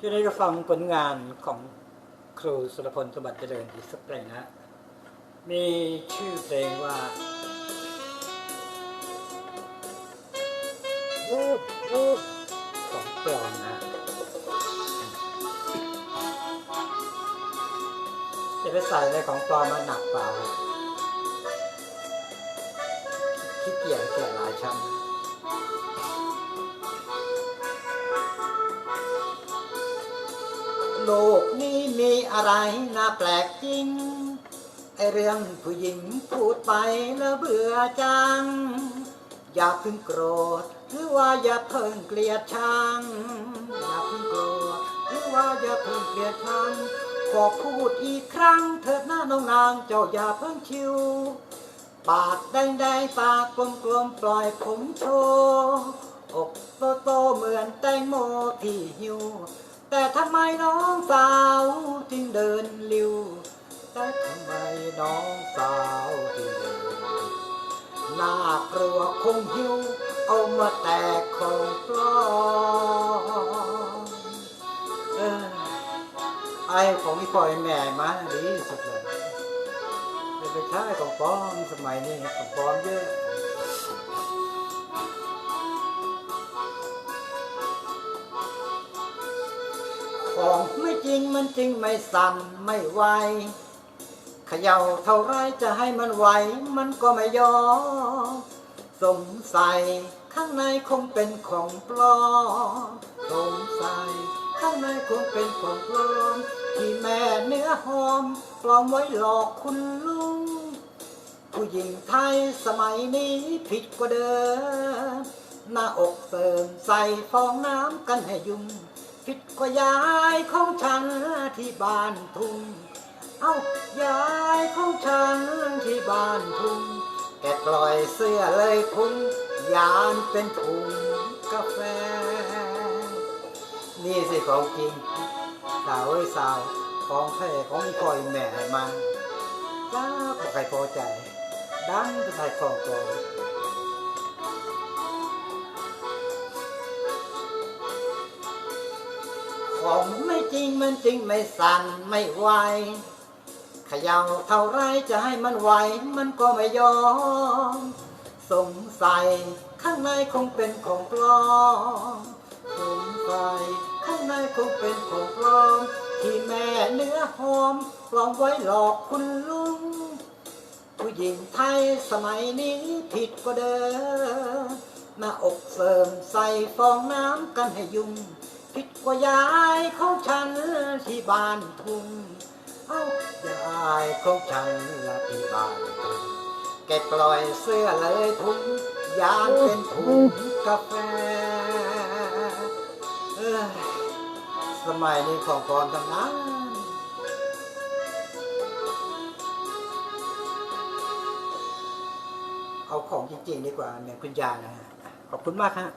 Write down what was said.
ช่วงนี้ก็ฟังผลงานของครูสุรพลสมบัติเจริญอีกสักเพลงนะ มีชื่อเพลงว่าของปลอมนะ จะไปใส่ในของปลอมมันหนักเปล่าขี้เกียจแก่หลายชั้น โลกนี้มีอะไรน่าแปลกจริง ไอเรื่องผู้หญิงพูดไปแล้วเบื่อจัง อย่าเพิ่งโกรธ หรือว่าอย่าเพิ่งเกลียดชัง อย่าเพิ่งโกรธ หรือว่าอย่าเพิ่งเกลียดชัง ขอพูดอีกครั้งเถิดหน้าน้องนางเจ้าอย่าเพิ่งชิว ปากแดงๆปากกลมๆปล่อยผมโชว์อกโตโตๆเหมือนแตงโมที่หิว แต่ทำไมน้องสาวจึงเดินลิวแต่ทำไมน้องสาวจึงเดินน่ากลัวคงหิว เอามาแตกของปลอมเออไอของพี่ปล่อยแม่มาดีที่สุดเลยไม่ไปใช้ของปลอมสมัยนี้ของปลอมเยอะ ของไม่จริงมันจริงไม่สั่นไม่ไหวเขย่าเท่าไรจะให้มันไหวมันก็ไม่ยอมสงสัยข้างในคงเป็นของปลอมสงสัยข้างในคงเป็นของปลอมที่แม่เนื้อหอมปลอมไว้หลอกคุณลุงผู้หญิงไทยสมัยนี้ผิดกว่าเดิมหน้าอกเสริมใส่ฟองน้ำกันให้ยุ่ง ผิดกว่ายายของฉันที่บ้านทุ่ง เอ้ายายของฉันที่บ้านทุ่ง แกปล่อยเสื้อเลยพุงยานเป็นถุงกาแฟ นี่สิของจริงสาวเอ้ยสาวของแท้ของคอยแม่มาจ้าก็ใครพอใจดังไปใส่ของตัว ของไม่จริงมันจริงไม่สั่นไม่ไหวเขย่าเท่าไรจะให้มันไหวมันก็ไม่ยอม สงสัยข้างในคงเป็นของปลอมสงสัยข้างในคงเป็นของปลอม ที่แม่เนื้อหอมปลอมไว้หลอกคุณลุง ผู้หญิงไทยสมัยนี้ผิดกว่าเดิมหน้าอกเสริมใส่ฟองน้ำกันให้ยุ่ง ผิดกว่ายายเของฉันที่บ้านทุ่งเอ้ายายเของฉันละที่บ้านทุ่งแกปล่อยเสื้อเลยทุ่งยานเป็นถุงกาแฟสมัยนี้ของปลอมทั้งนั้นเอาของจริงๆดีกว่าเหมือนคุณยายนะฮะขอบคุณมากฮะ